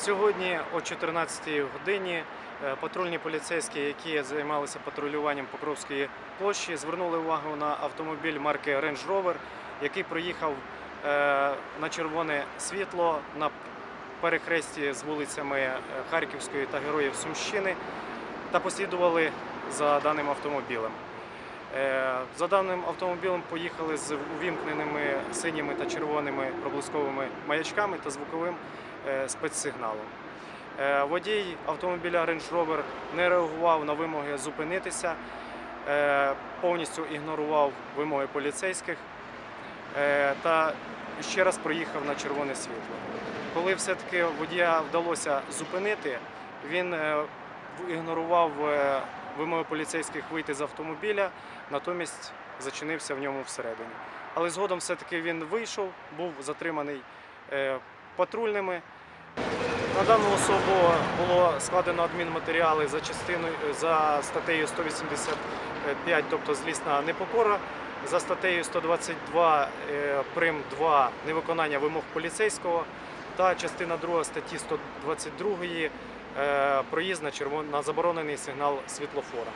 Сьогодні о 14 годині е, патрульні поліцейські, які займалися патрулюванням Покровської площі, звернули увагу на автомобіль марки Range Rover, який проїхав е, на червоне світло на перехресті з вулицями е, Харківської та Героїв Сумщини та послідували за даним автомобілем. Е, За даним автомобілем поїхали з увімкненими синіми та червоними проблисковими маячками та звуковим е, спецсигналом. Е, Водій автомобіля Range Rover не реагував на вимоги зупинитися, повністю ігнорував вимоги поліцейських та ще раз проїхав на червоне світло. Коли все-таки водія вдалося зупинити, він ігнорував вимоги поліцейських вийти з автомобіля, натомість зачинився в ньому всередині. Але згодом все-таки він вийшов, був затриманий е, патрульними. На дану особу було складено адмінматеріали за частиною за статтею 185, тобто злісна непокора, за статтею 122 е, прим 2 невиконання вимог поліцейського та частина 2 статті 122 е, проїзд на червон на заборонений сигнал світлофора.